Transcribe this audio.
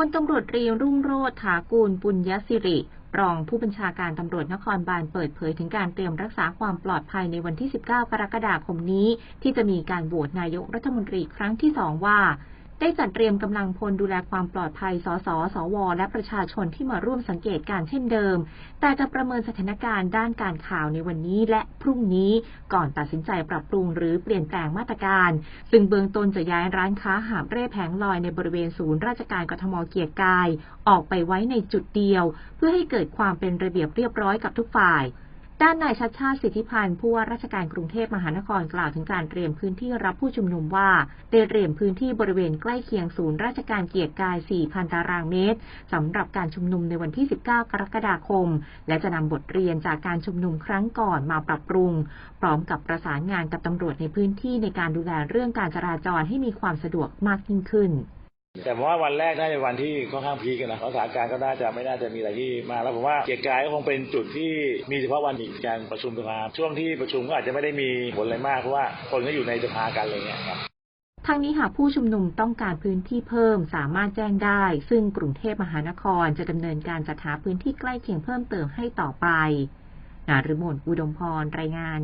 พลตำรวจรีรุ่งโรธถากูลปุญญสิริ รองผู้บัญชาการตำรวจนครบาลเปิดเผยถึงการเตรียมรักษาความปลอดภัยในวันที่ 19 กรกฎาคมนี้ ที่จะมีการโหวตนายกรัฐมนตรีครั้งที่สองว่า ได้จัดเตรียมกำลังพลดูแลความปลอดภัย สส สว และประชาชนที่มาร่วมสังเกตการเช่นเดิม แต่จะประเมินสถานการณ์ด้านการข่าวในวันนี้และพรุ่งนี้ก่อนตัดสินใจปรับปรุงหรือเปลี่ยนแปลงมาตรการ ซึ่งเบื้องต้นจะย้ายร้านค้าหาบเร่แผงลอยในบริเวณศูนย์ราชการกทมเกียรติกาย ออกไปไว้ในจุดเดียว เพื่อให้เกิดความเป็นระเบียบเรียบร้อยกับทุกฝ่าย ด้านนายชัดชาติสิทธิพันธ์ผู้ว่าราชการกรุงเทพมหานครกล่าวถึงการเตรียมพื้นที่รับผู้ชุมนุมว่าได้เตรียมพื้นที่บริเวณใกล้เคียงศูนย์ราชการเกียรติกาย 4,000 ตารางเมตรสำหรับการชุมนุมในวันที่ 19 กรกฎาคม และจะนำบทเรียนจากการชุมนุมครั้งก่อนมาปรับปรุง พร้อมกับประสานงานกับตำรวจในพื้นที่ในการดูแลเรื่องการจราจรให้มีความสะดวกมากยิ่งขึ้น แต่ผมว่าวันแรกน่าจะวันที่ค่อนข้างพีกันนะสถานการณ์ก็น่าจะไม่น่าจะมีอะไรที่มากแล้วผมว่าเกียรติกายก็คงเป็นจุดที่มีเฉพาะวันอีกการประชุมสภาช่วงที่ประชุมก็อาจจะไม่ได้มีผลอะไรมากเพราะว่าคนก็อยู่ในสภากันอะไรเงี้ยครับทั้งนี้หากผู้ชุมนุมต้องการพื้นที่เพิ่มสามารถแจ้งได้ ซึ่งกรุงเทพมหานครจะดำเนินการจัดหาพื้นที่ใกล้เคียงเพิ่มเติมให้ต่อไป นาฤมลอุดมพรรายงาน